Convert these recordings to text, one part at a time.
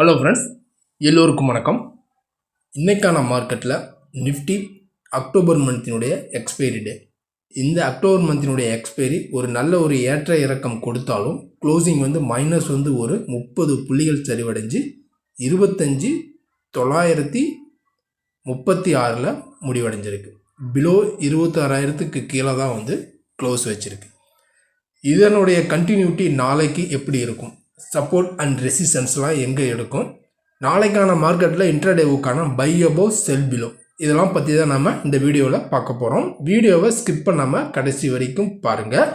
Hello friends எல்லோருக்கும் வணக்கம். இன்றைக்கான மார்க்கெட்டில் நிஃப்டி அக்டோபர் மந்தினுடைய எக்ஸ்பைரி டே இந்த அக்டோபர் மந்தினுடைய எக்ஸ்பைரி ஒரு நல்ல ஒரு ஏற்ற இறக்கம் கொடுத்தாலும் க்ளோசிங் வந்து மைனஸ் வந்து ஒரு முப்பது புள்ளிகள் சரிவடைஞ்சு இருபத்தஞ்சி தொள்ளாயிரத்தி முப்பத்தி ஆறில் முடிவடைஞ்சிருக்கு. பிலோ இருபத்தாறாயிரத்துக்கு கீழே தான் வந்து க்ளோஸ் வச்சுருக்கு. இதனுடைய கண்டினியூட்டி நாளைக்கு எப்படி இருக்கும்? சப்போர்ட் அண்ட் ரெசிஸ்டன்ஸ்லாம் எங்கே எடுக்கும்? நாளைக்கான மார்க்கெட்டில் இன்ட்ரடேவுக்கான பை அபோவ் செல் பிலோ இதெல்லாம் பற்றி தான் நம்ம இந்த வீடியோவில் பார்க்க போகிறோம் வீடியோவை ஸ்கிப் பண்ணாமல் கடைசி வரைக்கும் பாருங்கள்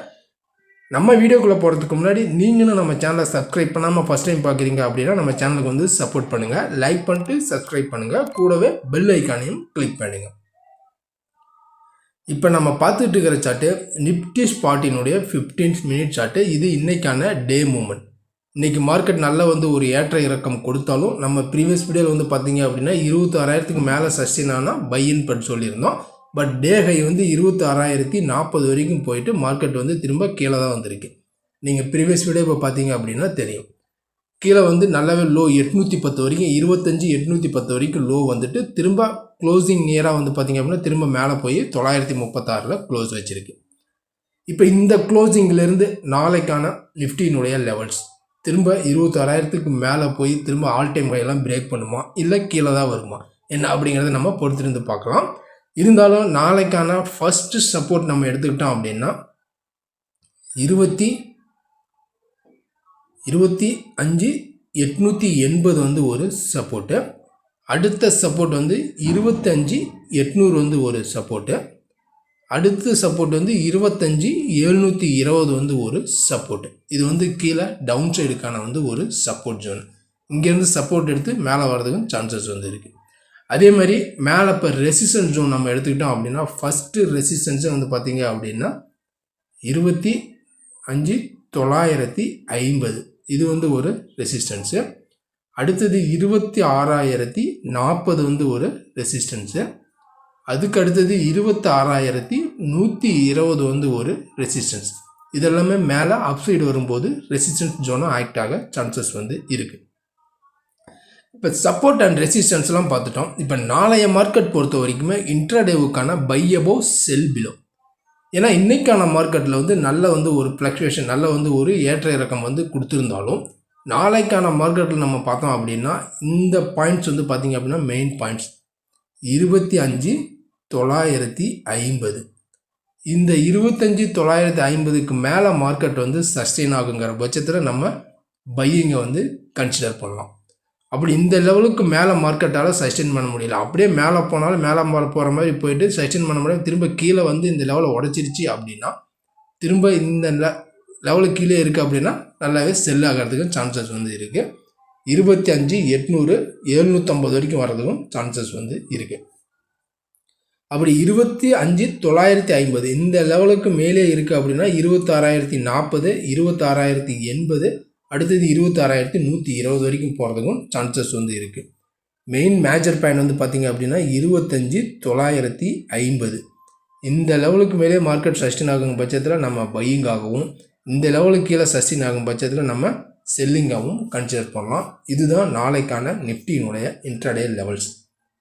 நம்ம வீடியோக்குள்ளே போகிறதுக்கு முன்னாடி நீங்களும் நம்ம சேனலை சப்ஸ்கிரைப் பண்ணாமல் ஃபஸ்ட் டைம் பார்க்குறீங்க அப்படின்னா நம்ம சேனலுக்கு வந்து சப்போர்ட் பண்ணுங்கள் லைக் பண்ணிட்டு சப்ஸ்கிரைப் பண்ணுங்கள் கூடவே பெல் ஐக்கானையும் கிளிக் பண்ணுங்கள் இப்போ நம்ம பார்த்துட்டு இருக்கிற சார்ட்டு நிப்டி ஸ்பாட்டினுடைய ஃபிஃப்டீன் மினிட் சார்ட்டு இது இன்றைக்கான டே மூமெண்ட் இன்றைக்கி மார்க்கெட் நல்லா வந்து ஒரு ஏற்ற இறக்கம் கொடுத்தாலும் நம்ம ப்ரீவியஸ் வீடியோவில் வந்து பார்த்தீங்க அப்படின்னா இருபத்தாறாயிரத்துக்கு மேலே சஸ்டெயின் ஆனால் பையன் பட் சொல்லியிருந்தோம். பட் டே ஹை வந்து இருபத்தாறாயிரத்தி நாற்பது வரைக்கும் போயிட்டு மார்க்கெட் வந்து திரும்ப கீழே தான் வந்திருக்கு. நீங்கள் ப்ரீவியஸ் வீடியோ இப்போ பார்த்தீங்க அப்படின்னா தெரியும். கீழே வந்து நல்லாவே லோ எட்நூற்றி பத்து வரைக்கும் இருபத்தஞ்சி எட்நூற்றி பத்து வரைக்கும் லோ வந்துட்டு திரும்ப க்ளோசிங் நியராக வந்து பார்த்தீங்க அப்படின்னா திரும்ப மேலே போய் தொள்ளாயிரத்தி முப்பத்தாறில் க்ளோஸ் வச்சுருக்கு. இப்போ இந்த க்ளோசிங்கிலேருந்து நாளைக்கான நிஃப்டியினுடைய லெவல்ஸ் திரும்ப இருபத்தாறாயிரத்துக்கு மேலே போய் திரும்ப ஆல் டைம் ஹையெல்லாம் பிரேக் பண்ணுமா? இல்லை கீழே தான் வருமா? என்ன அப்படிங்கிறத நம்ம பொறுத்திருந்து பார்க்கலாம். இருந்தாலும் நாளைக்கான ஃபஸ்ட்டு சப்போர்ட் நம்ம எடுத்துக்கிட்டோம் அப்படின்னா இருபத்தி இருபத்தி அஞ்சு எட்நூற்றி எண்பது வந்து ஒரு சப்போர்ட்டு அடுத்த சப்போர்ட் வந்து இருபத்தஞ்சி எட்நூறு வந்து ஒரு சப்போர்ட்டு அடுத்த சப்போர்ட் வந்து இருபத்தஞ்சி எழுநூற்றி இருபது வந்து ஒரு சப்போர்ட் இது வந்து கீழே டவுன் சைடுக்கான வந்து ஒரு சப்போர்ட் ஜோன் இங்கேருந்து சப்போர்ட் எடுத்து மேலே வர்றதுக்கும் சான்சஸ் வந்து இருக்குது அதே மாதிரி மேலே இப்போ ரெசிஸ்டன்ஸ் ஜோன் நம்ம எடுத்துக்கிட்டோம் அப்படின்னா ஃபஸ்ட்டு ரெசிஸ்டன்ஸே வந்து பார்த்தீங்க அப்படின்னா இருபத்தி அஞ்சு தொள்ளாயிரத்தி ஐம்பது. இது வந்து ஒரு ரெசிஸ்டன்ஸு அடுத்தது இருபத்தி ஆறாயிரத்தி நாற்பது வந்து ஒரு ரெசிஸ்டன்ஸு அதுக்கு அடுத்தது இருபத்தி ஆறாயிரத்தி நூற்றி இருபது வந்து ஒரு ரெசிஸ்டன்ஸ் இதெல்லாமே மேலே அப்சைடு வரும்போது ரெசிஸ்டன்ஸ் ஜோனும் ஆக்ட் ஆக சான்சஸ் வந்து இருக்குது இப்போ சப்போர்ட் அண்ட் ரெசிஸ்டன்ஸ்லாம் பார்த்துட்டோம். இப்போ நாளைய மார்க்கெட் பொறுத்த வரைக்குமே இன்ட்ராடேவுக்கான பை அபோவ் செல் பிலோ ஏன்னா இன்றைக்கான மார்க்கெட்டில் வந்து நல்ல வந்து ஒரு ஃப்ளக்சுவேஷன் நல்ல வந்து ஒரு ஏற்ற இறக்கம் வந்து கொடுத்துருந்தாலும் நாளைக்கான மார்க்கெட்டில் நம்ம பார்த்தோம் அப்படின்னா இந்த பாயிண்ட்ஸ் வந்து பார்த்திங்க அப்படின்னா மெயின் பாயிண்ட்ஸ் இருபத்தி அஞ்சு தொள்ளாயிரத்தி ஐம்பது. இந்த இருபத்தஞ்சி தொள்ளாயிரத்தி ஐம்பதுக்கு மேலே மார்க்கெட் வந்து சஸ்டெயின் ஆகுங்கிற பட்சத்தில் நம்ம பையிங்கை வந்து கன்சிடர் பண்ணலாம். அப்படி இந்த லெவலுக்கு மேலே மார்க்கெட்டால் சஸ்டெயின் பண்ண முடியல. அப்படியே மேலே போனாலும் மேலே மேலே போகிற மாதிரி போயிட்டு சஸ்டெயின் பண்ண முடியாது திரும்ப கீழே வந்து இந்த லெவலை உடச்சிருச்சு அப்படின்னா திரும்ப இந்த லெவலுக்கு கீழே இருக்குது அப்படின்னா நல்லாவே செல் ஆகிறதுக்கும் சான்சஸ் வந்து இருக்குது இருபத்தி அஞ்சு எட்நூறு எழுநூற்றம்பது வரைக்கும் வர்றதுக்கும் சான்சஸ் வந்து இருக்குது அப்படி இருபத்தி அஞ்சு தொள்ளாயிரத்தி ஐம்பது. இந்த லெவலுக்கு மேலே இருக்குது அப்படின்னா இருபத்தாறாயிரத்தி நாற்பது இருபத்தாறாயிரத்தி எண்பது அடுத்தது இருபத்தாறாயிரத்தி நூற்றி இருபது வரைக்கும் போகிறதுக்கும் சான்சஸ் வந்து இருக்குது மெயின் மேஜர் பாயிண்ட் வந்து பார்த்திங்க அப்படின்னா இருபத்தஞ்சி தொள்ளாயிரத்தி ஐம்பது. இந்த லெவலுக்கு மேலே மார்க்கெட் சஸ்டின் ஆகும் பட்சத்தில் நம்ம பையிங் ஆகவும் இந்த லெவலுக்கு கீழே சஸ்டின் ஆகும் பட்சத்தில் நம்ம செல்லிங்காகவும் கன்சிடர் பண்ணலாம். இதுதான் நாளைக்கான நிஃப்டியினுடைய இன்ட்ரடே லெவல்ஸ்